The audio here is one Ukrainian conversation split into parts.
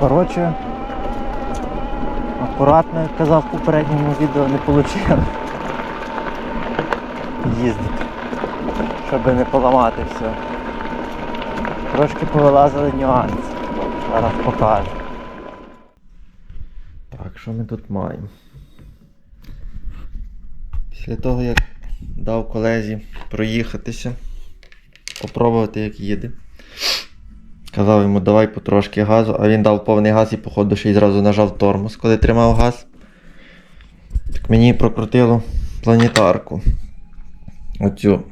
Коротше, акуратно, як казав в попередньому відео, не вийшло їздити, щоб не поламати все. Трошки повилазили нюанси. Зараз покажу. Так, що ми тут маємо? Після того, як дав колезі проїхатися, попробувати, як їде. Казав йому, давай потрошки газу, а він дав повний газ і, походу, ще й зразу нажав тормоз, коли тримав газ. Так мені прокрутило планетарку. Оцю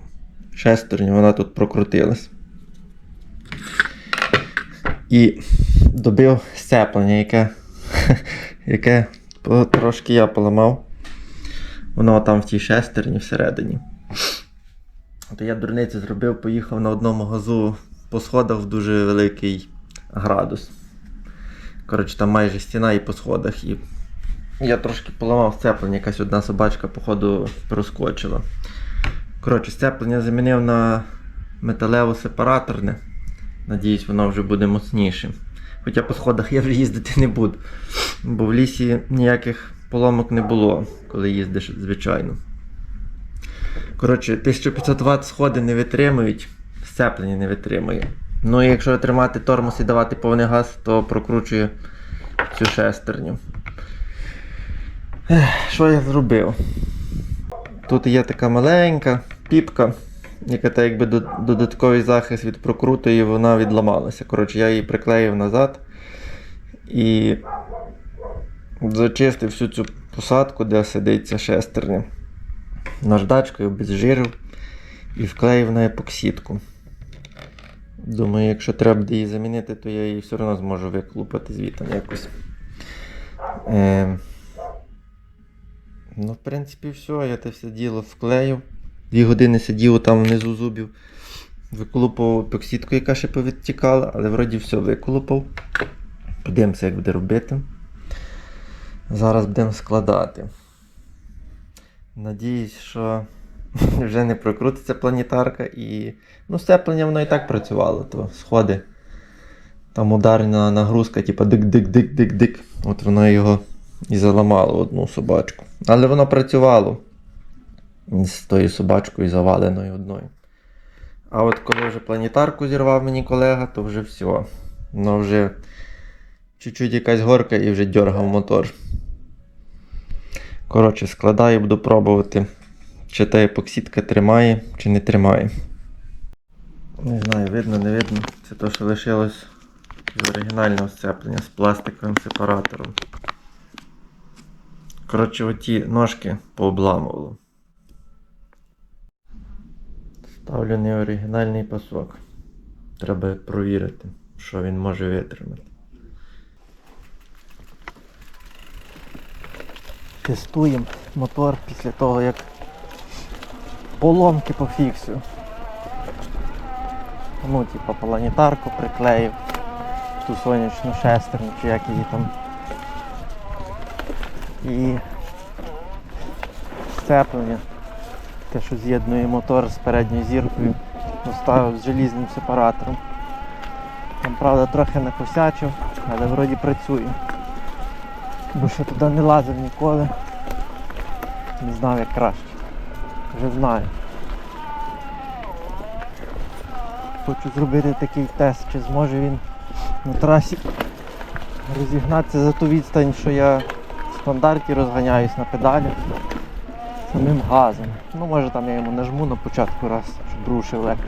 шестерню, вона тут прокрутилась. І добив сцеплення, яке, яке трошки я поламав. Воно там в тій шестерні всередині. То я дурницю зробив, поїхав на одному газу по сходах в дуже великий градус. Коротше, там майже стіна і по сходах. І я трошки поламав сцеплення, якась одна собачка, походу, проскочила. Коротше, сцеплення замінив на металево-сепараторне. Надіюсь, воно вже буде моцнішим. Хоча по сходах я вже їздити не буду. Бо в лісі ніяких поломок не було, коли їздиш, звичайно. Коротше, 1500 Вт сходи не витримують, сцеплення не витримує. Ну і якщо тримати тормоз і давати повний газ, то прокручує цю шестерню. Що я зробив? Тут є така маленька піпка, яка так якби додатковий захист від прокруту, і вона відламалася. Коротше, я її приклеїв назад і зачистив всю цю посадку, де сидить ця шестерня наждачкою без жиру і вклеїв на епоксидку. Думаю, якщо треба буде її замінити, то я її все одно зможу виклупати звідти якось. Е, ну, в принципі, все, я те все діло вклеїв. Дві години сидів там внизу зубів, виколупав епоксидку, яка ще повідтікала, але вроді все виколупав. Подивимося, як буде робити. Зараз будемо складати. Надіюсь, що вже не прокрутиться планетарка і. Ну, сцеплення воно і так працювало, то сходи. Там ударна нагрузка, типу дик-дик-дик-дик-дик. От воно його і заламало одну собачку. Але воно працювало з тою собачкою заваленою одною. А от коли вже планетарку зірвав мені колега, то вже все. Воно вже чуть-чуть якась горка і вже дьоргав мотор. Коротше, складаю, буду пробувати, чи та епоксидка тримає, чи не тримає. Не знаю, видно, не видно. Це те, що лишилось з оригінального сцеплення з пластиковим сепаратором. Коротше, оті ножки пообламувало. Ставлю неоригінальний пасок. Треба провірити, що він може витримати. Тестуємо мотор після того, як поломки пофіксую. Ну, типа планетарку приклеїв, ту сонячну шестерню, чи як її там. І сцеплення, те, що з'єднує мотор з передньою зіркою, поставив з желізним сепаратором. Там, правда, трохи накосячив, але вроді працює. Бо ще туди не лазив ніколи. Не знав як краще. Вже знаю. Хочу зробити такий тест, чи зможе він на трасі розігнатися за ту відстань, що я в стандарті розганяюсь на педалі самим газом. Ну може там я йому нажму на початку раз, щоб рушив легше.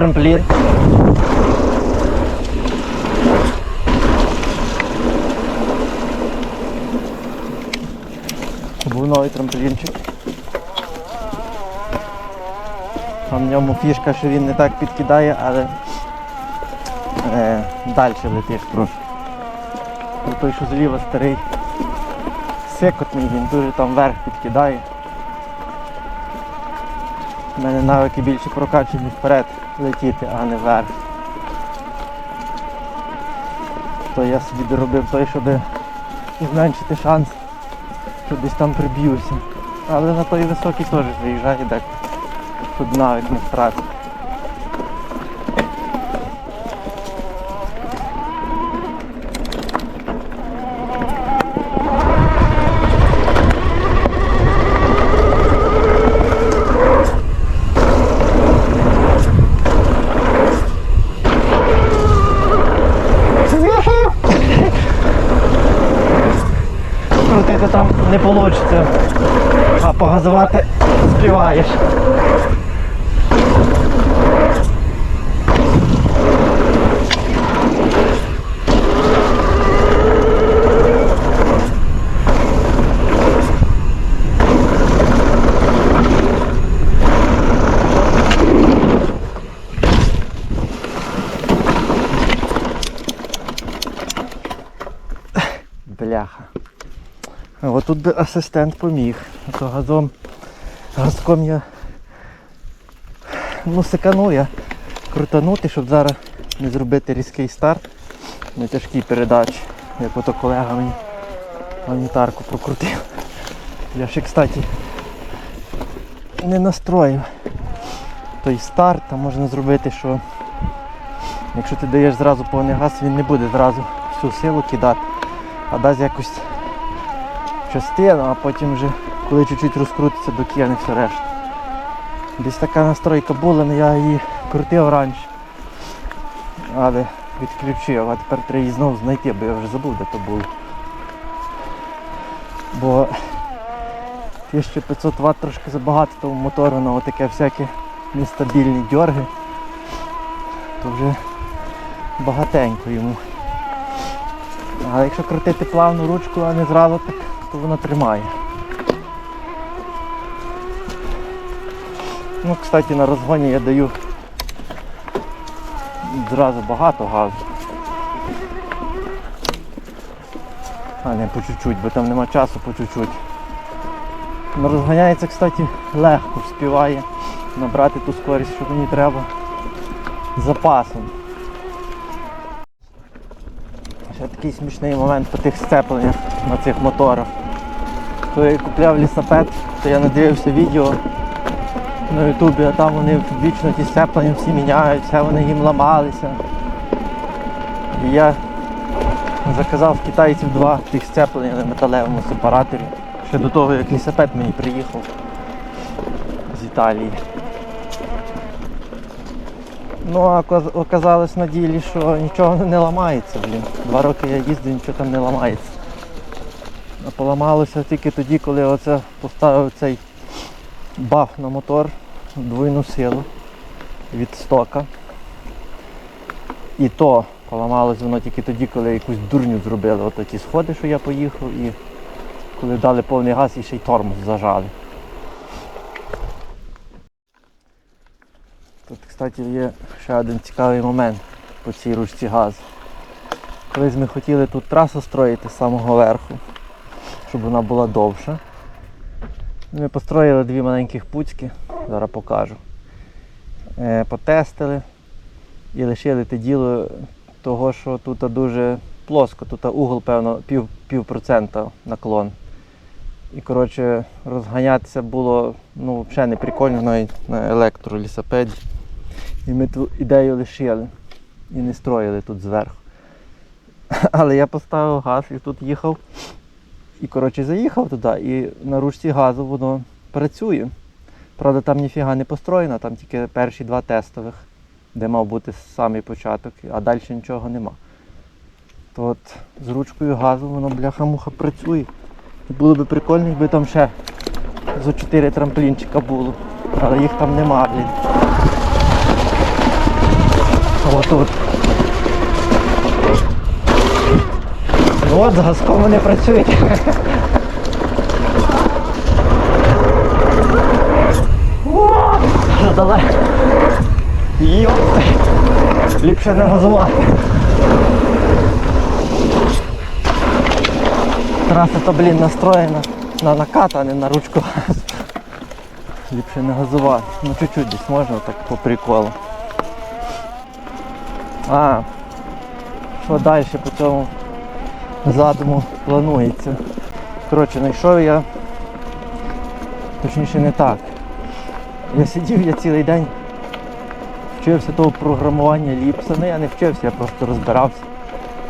Трамплін. Був новий трамплінчик. А в ньому фішка, що він не так підкидає, але е, далі летиш трошки. Той, що зліва старий. Сикотний, він дуже там вверх підкидає. У мене навики більше прокачені вперед летіти, а не вверх. То я собі доробив той, щоб зменшити шанс, що десь там приб'юся. Але на той високий теж виїжджає дек. Тут навик не втратив. Не вийде, а погазувати співаєш. Бляха. А от тут би асистент поміг. А то газом, газком я ну секану я крутанути, щоб зараз не зробити різкий старт на тяжкій передачі. Як ото колега мені планетарку прокрутив. Я ще, кстати, не настроїв той старт, там можна зробити, що якщо ти даєш зразу повний газ, він не буде зразу всю силу кидати, а дасть якось частину, а потім вже, коли чуть-чуть розкрутиться, докине все решта. Десь така настройка була, але я її крутив раніше. Але відключив, а тепер треба її знову знайти, бо я вже забув, де то було. Бо 1500 Вт трошки забагато того мотору на отаке всякі нестабільні дьорги. То вже багатенько йому. Але якщо крутити плавну ручку, а не зразу, так, то вона тримає. Ну, кстати, на розгоні я даю зразу багато газу. А не по чуть-чуть, бо там нема часу по чуть-чуть. Ну, Розганяється, кстати, легко співає набрати ту скорість, що мені треба запасом. Ще такий смішний момент по тих сцепленнях на цих моторах. Коли я купляв лісапет, то я надивився відео на ютубі, а там вони вічно ті сцеплення всі міняють, все вони їм ламалися. І я заказав китайців два тих сцеплення на металевому сепараторі. Ще до того, як лісапет мені приїхав з Італії. Ну а оказалось на ділі, що нічого не ламається, блін. Два роки я їздив, нічого там не ламається. Поламалося тільки тоді, коли оце поставив цей баф на мотор, двойну силу від стока. І то поламалось воно тільки тоді, коли якусь дурню зробили. Ото ті сходи, що я поїхав, і коли дали повний газ і ще й тормоз зажали. Тут, кстати, є ще один цікавий момент по цій ручці газу. Колись ми хотіли тут трасу строїти з самого верху, щоб вона була довша. Ми построїли дві маленьких пуцьки, зараз покажу. Е, потестили і лишили те діло того, що тут дуже плоско, тут угол, певно, пів, пів процента наклон. І коротше, розганятися було ну, взагалі не прикольно навіть на електролісапеді. І ми ту ідею лишили і не строїли тут зверху. Але я поставив газ і тут їхав. І коротше заїхав туди, і на ручці газу воно працює. Правда, там ніфіга не построєно, там тільки перші два тестових, де мав бути самий початок, а далі нічого нема. То от з ручкою газу воно бляха-муха працює. Було б прикольно, якби там ще зо 4 трамплінчика було. Але їх там нема, блін. А Отут. Ну от, з газком вони працюють. Давай. Йоп. Ліпше не газувати. Траса то, блін, настроєна на накат, а не на ручку. Ліпше не газувати. Ну чуть-чуть десь можна так по приколу. А, що далі по цьому задуму планується? Коротше, знайшов я. Точніше не так. Я сидів я цілий день, вчився того програмування ліпса. Ну я не вчився, я просто розбирався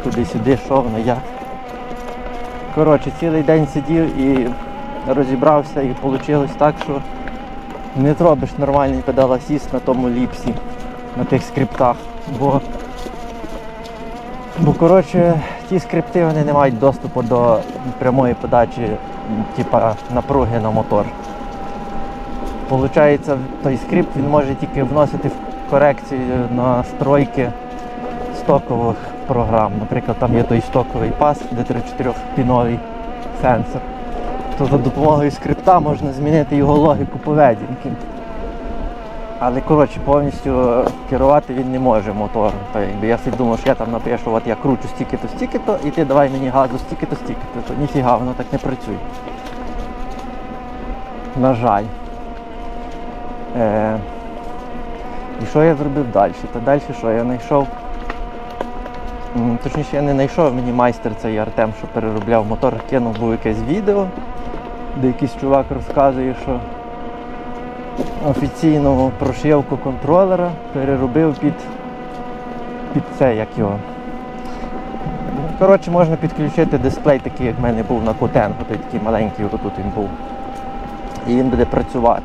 туди-сюди, що воно, як. Коротше, цілий день сидів і розібрався і вийшло так, що не зробиш нормальний педал асіст на тому ліпсі, на тих скриптах. Бо, бо коротше, ті скрипти вони не мають доступу до прямої подачі типа, напруги на мотор. Получається, той скрипт він може тільки вносити в корекцію настройки стокових програм. Наприклад, там є той стоковий пас, де 3-4 піновий сенсор. То за допомогою скрипта можна змінити його логіку поведінки. Але коротше, повністю керувати він не може мотором. То якби я собі думав, що я там напишу, от я кручу стільки-то, стільки-то, і ти давай мені газу стільки-то, стільки-то. То ніфіга, воно так не працює. На жаль. Е, і що я зробив далі? Та далі що? Я знайшов. Точніше, я не знайшов, мені майстер цей Артем, що переробляв мотор, кинув був якесь відео, де якийсь чувак розказує, що офіційну прошивку контролера переробив під, під це, як його. Коротше, можна підключити дисплей такий, як в мене був на Котенгу, той такий маленький, отут він був. І він буде працювати.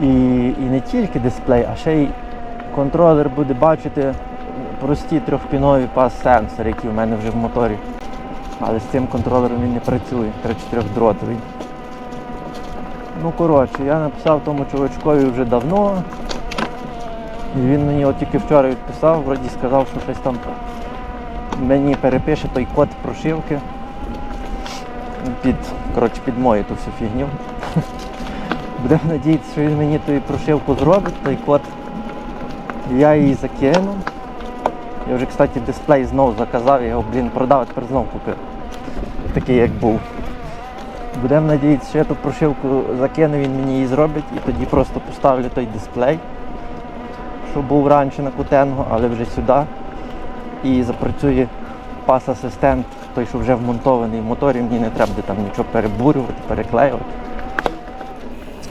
І, і не тільки дисплей, а ще й контролер буде бачити прості трьохпінові пас-сенсори, які в мене вже в моторі. Але з цим контролером він не працює, 3-4 дротовий. Ну коротше, я написав тому чувачкові вже давно. І він мені от тільки вчора відписав, вроді сказав, що щось там мені перепише той код прошивки під, коротше, під мою ту всю фігню. Будемо надіятися, що він мені ту прошивку зробить, той код. Я її закину. Я вже, кстати, дисплей знову заказав, я його, блін, продав, а тепер знову купив. Такий як був. Будемо надіятися, що я ту прошивку закину, він мені її зробить і тоді просто поставлю той дисплей, що був раніше на Кутенгу, але вже сюди. І запрацює пас-асистент, той, що вже вмонтований в моторі, мені не треба буде там нічого перебурювати, переклеювати.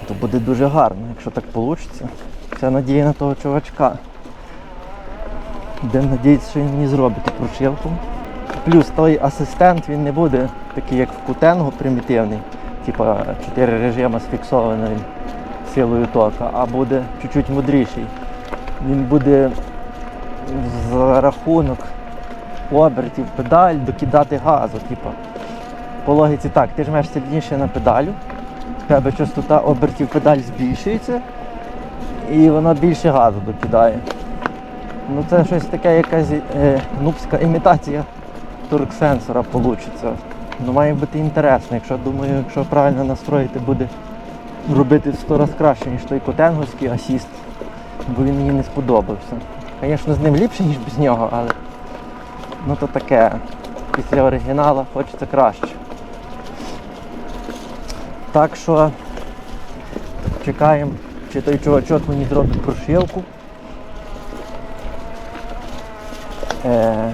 То буде дуже гарно, якщо так вийде. Це надія на того чувачка. Будемо надіятися, що він мені зробить ту прошивку. Плюс той асистент він не буде такий, як в Кутенгу, примітивний, типа 4 режими з фіксованою силою тока, а буде чуть-чуть мудріший. Він буде за рахунок обертів педаль докидати газу. Типа. По логіці так, ти жмеш сильніше на педалю, в тебе частота обертів педаль збільшується і вона більше газу докидає. Ну це щось таке, якась е, нубська імітація торксенсора вийде. Ну має бути інтересно, якщо думаю, якщо правильно настроїти, буде робити в 100 разів краще, ніж той котенговський асіст, бо він мені не сподобався. Звісно, з ним ліпше, ніж без нього, але ну то таке. Після оригіналу хочеться краще. Так що чекаємо, чи той чувачок мені зробить прошивку. Е,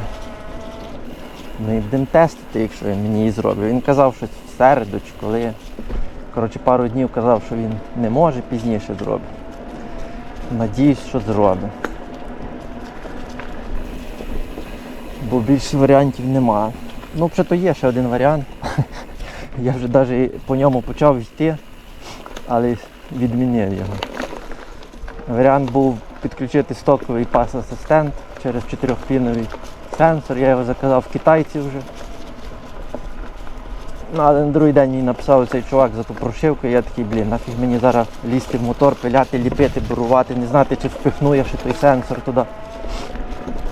ну і будемо тестити, якщо він мені її зробить. Він казав, що в середу чи коли. Коротше, пару днів казав, що він не може, пізніше зробить. Надіюсь, що зробить. Бо більше варіантів нема. Ну, взагалі є ще один варіант. Я вже навіть по ньому почав йти, але відмінив його. Варіант був підключити стоковий пас-асистент через 4-піновий сенсор. Я його заказав в китайці вже. Ну, але на другий день мені написав цей чувак за ту прошивку, і я такий, блін, нафіг мені зараз лізти в мотор, пиляти, ліпити, бурувати, не знати, чи впихну я ще той сенсор туди.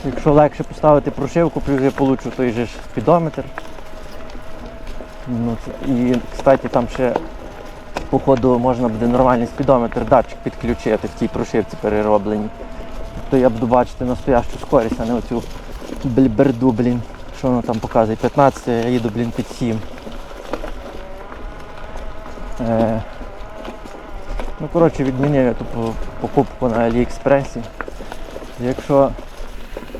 Якщо легше поставити прошивку, плюс я получу той же спідометр. Ну, і, кстати, там ще походу можна буде нормальний спідометр, датчик підключити в тій прошивці переробленій. То я буду бачити настоящу скорість, а не оцю бельберду, блін, що воно там показує? 15, я їду, блін, під 7. Е, ну, коротше, відмінив я ту покупку на Аліекспресі. Якщо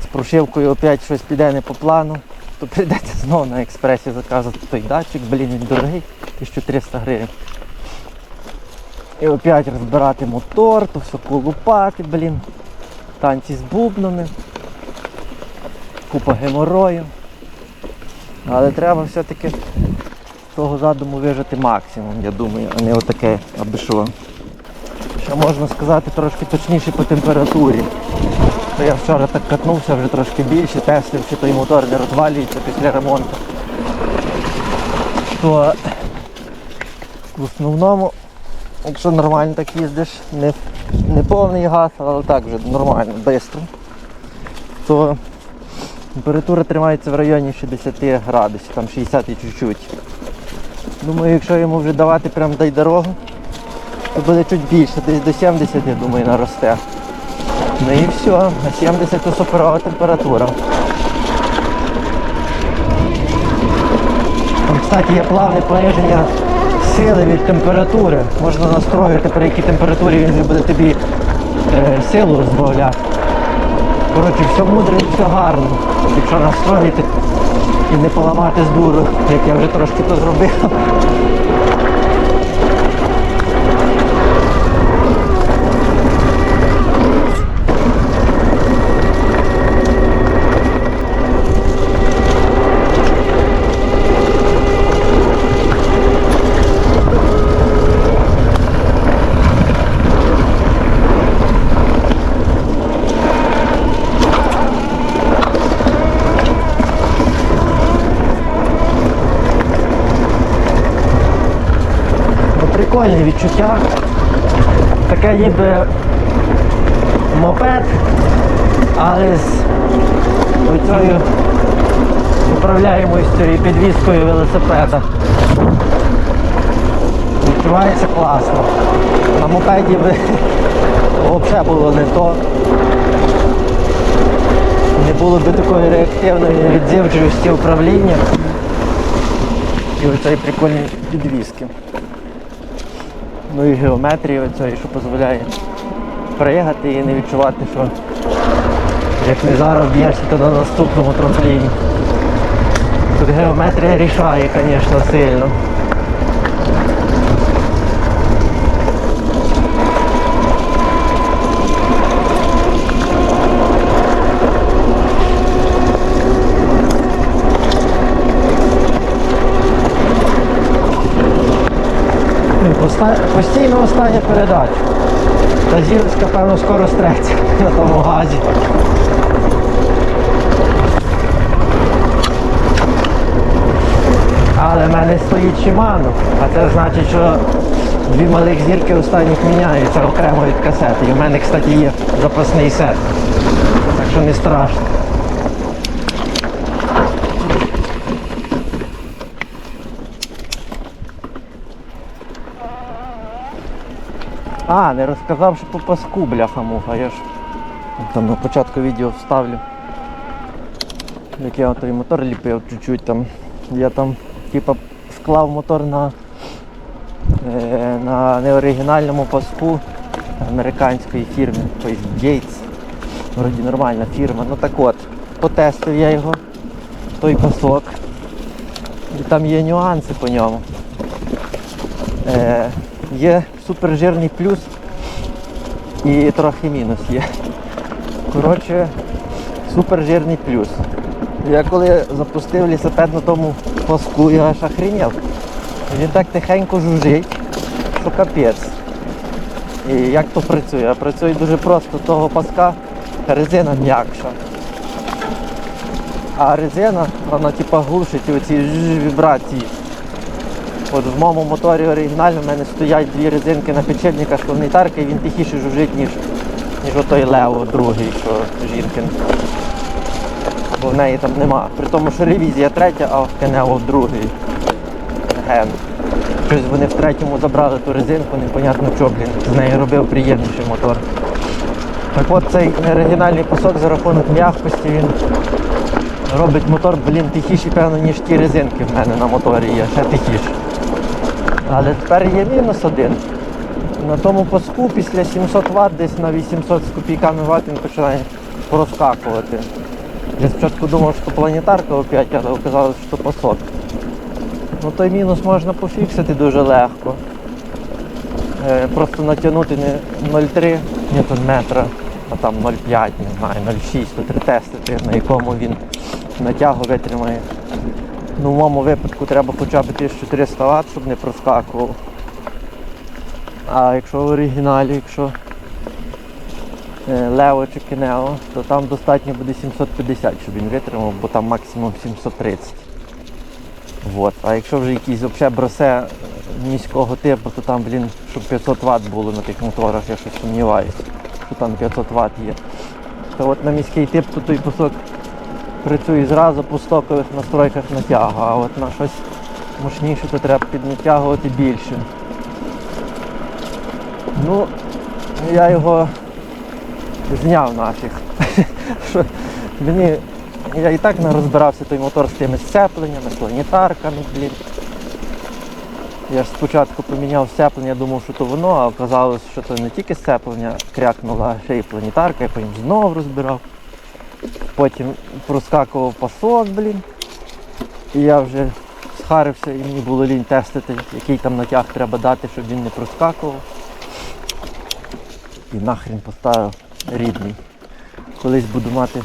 з прошивкою опять щось піде не по плану, то прийдеться знову на експресі заказувати той датчик, блін, він дорогий, 1300 гривень. І опять розбирати мотор, то все колупати, блін. Танці з бубнами. Купа геморою. Але треба все-таки з того задуму вижити максимум, я думаю, а не отаке, аби що. Ще можна сказати трошки точніше по температурі. То я вчора так катнувся вже трошки більше, тестив, чи той мотор не розвалюється після ремонту. То в основному, якщо нормально так їздиш, не, не повний газ, але так вже нормально, швидко, то температура тримається в районі 60 градусів, там 60 і чуть-чуть. Думаю, якщо йому вже давати прям дай дорогу, то буде чуть більше, десь до 70, я думаю, наросте. Ну і все, на 70 то суперова температура. Там, кстати, є плавне пониження сили від температури. Можна настроїти, при якій температурі він вже буде тобі е, силу збавляти. Коротше, все мудре і все гарно. Якщо настроїти і не поламати з дуру, як я вже трошки то зробив. Ну, прикольне відчуття. Таке ніби мопед, але з оцею управляємою підвіскою велосипеда. Відчувається класно. На мопеді би взагалі було не то. Не було би такої реактивної відзивчивості управління. І оцей прикольні підвіски. Ну і геометрії оцієї, що дозволяє приїхати і не відчувати, що як не зараз б'єшся, то на наступному трампліні. Тут геометрія рішає, звісно, сильно. Постійно остання передача. Та зірочка, певно, скоро стреться на тому газі. Але в мене стоїть Shimano, а це значить, що дві малих зірки останніх міняються окремо від касети. І в мене, кстати, є запасний сет. Так що не страшно. А, не розказав, що по паску, бляха-муха, я ж там на початку відео вставлю. Як я той мотор ліпив чуть-чуть там. Я там типа склав мотор на, е, на неоригінальному паску американської фірми, тобто Gates. Вроді нормальна фірма. Ну так от, потестив я його, той пасок. І там є нюанси по ньому. Е, є супержирний плюс і трохи мінус є. Коротше, супержирний плюс. Я коли запустив лісопед на тому паску, я аж охренів. Він так тихенько жужить, що капець. І як то працює? Працює дуже просто того паска резина м'якша. А резина, вона типа глушить оці вібрації. От в моєму моторі оригінально в мене стоять дві резинки на підшипниках планетарки, і він тихіше жужить, ніж, ніж отой Лео другий, що жінкин. Бо в неї там нема. При тому, що ревізія третя, а в Кенео другий ген. Щось вони в третьому забрали ту резинку, непонятно що, блін. З неї робив приємніший мотор. Так от цей оригінальний кусок за рахунок м'якості він робить мотор, блін, тихіший, певно, ніж ті резинки в мене на моторі є, ще тихіше. Але тепер є мінус один. На тому паску після 700 Вт, десь на 800 з копійками Вт він починає проскакувати. Я спочатку думав, що планетарка опять, але оказалось, що пасок. Ну той мінус можна пофіксити дуже легко. Е, Просто натягнути не 0,3 ньютон метра, а там 0,5, не знаю, 0,6, то треба тестити, на якому він натягу витримає. Ну, в моєму випадку треба хоча б 1300 Вт, щоб не проскакував. А якщо в оригіналі, якщо е, Лео чи Кінео, то там достатньо буде 750, щоб він витримав, бо там максимум 730. Вот. А якщо вже якісь взагалі бросе е, міського типу, то там, блін, щоб 500 Вт було на тих моторах, я щось сумніваюся, що там 500 Вт є. То от на міський тип, то той кусок працює зразу по стокових настройках натягу, а от на щось мощніше, то треба піднатягувати більше. Ну, я його зняв нафіг. Мені я і так не розбирався той мотор з тими сцепленнями, планетарками, блін. Я ж спочатку поміняв сцеплення, думав, що то воно, а оказалось, що це не тільки сцеплення крякнуло, а ще й планетарка, я потім знов розбирав. Потім проскакував пасок, блін. І я вже схарився і мені було лінь тестити, який там натяг треба дати, щоб він не проскакував. І нахрен поставив рідний. Колись буду мати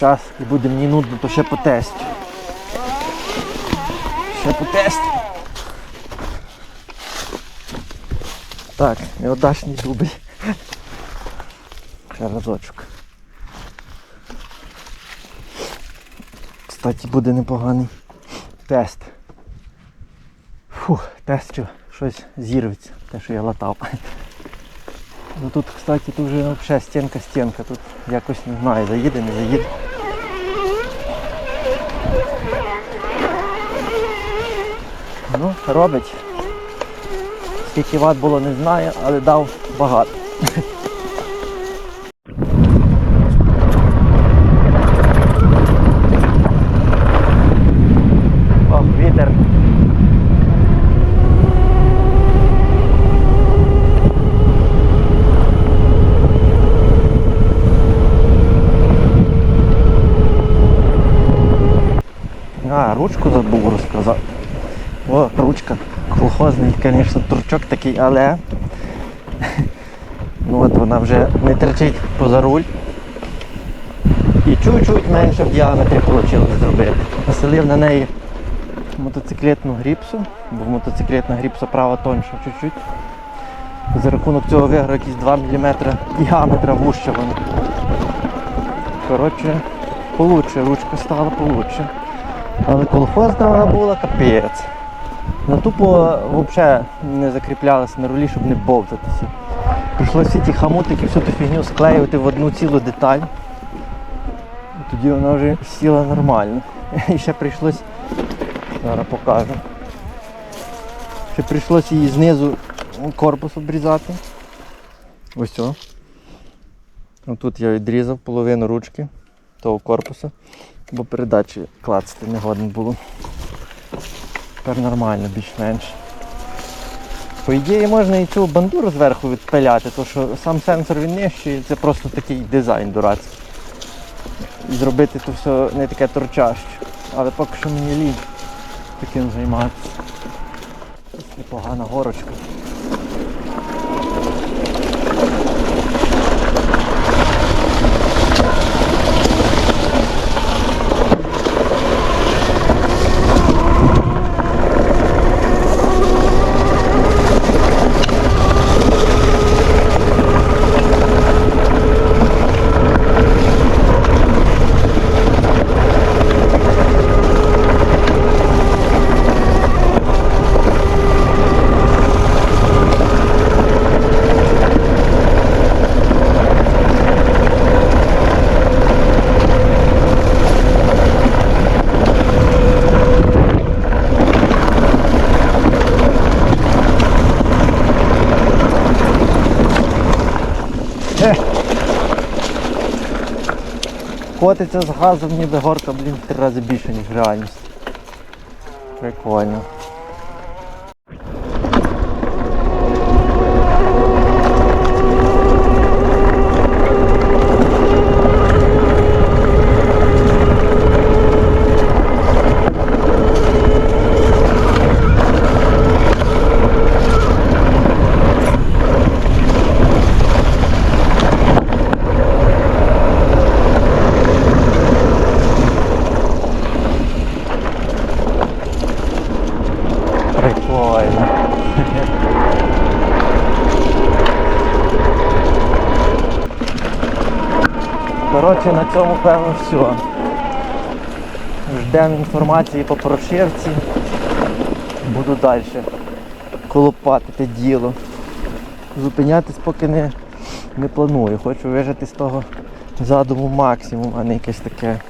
час і буде мені нудно, то ще потестю. Ще потестю. Так, неудачний дубль. Ще разочок. Кстати, буде непоганий тест. Фух, тестю, щось зірветься, те, що я латав. Ну тут, кстати, тут вже взагалі стінка-стінка, тут якось не знаю, заїде, не заїде. Ну, робить. Скільки ват було, не знаю, але дав багато. О, вітер. Ручку забув розказати. О, ручка. Колхозний, звісно, турчок такий, але ну от вона вже не терчить поза руль. І чуть-чуть менше в діаметрі вийшло зробити. Населив на неї мотоциклетну гріпсу, бо мотоциклетна гріпса права тоньша чуть-чуть. За рахунок цього виграв якісь 2 мм діаметра вужче вона. Коротше, получше, ручка стала получше. Але колхозна була капець. На тупо взагалі не закріплялася на рулі, щоб не бовтатися. Прийшлося всі ті хамутики, всю ту фігню склеювати в одну цілу деталь. Тоді вона вже сіла нормально. І ще прийшлося, зараз покажу. Ще прийшлося її знизу корпус обрізати. Ось о. Тут я відрізав половину ручки того корпуса, бо передачі клацати не годно було. Тепер нормально, більш-менш. По ідеї можна і цю бандуру зверху відпиляти, тому що сам сенсор він нижчий, це просто такий дизайн дурацький. І зробити то все не таке торчаще. Але поки що мені лінь таким займатися. Непогана горочка. Котиться з газом, ніби горка, блін, три рази більше, ніж реальність. Прикольно. Коротше, на цьому певно все. Ждемо інформації по прошивці. Буду далі колопатити діло. Зупинятись поки не, не планую. Хочу вижити з того задуму максимум, а не якесь таке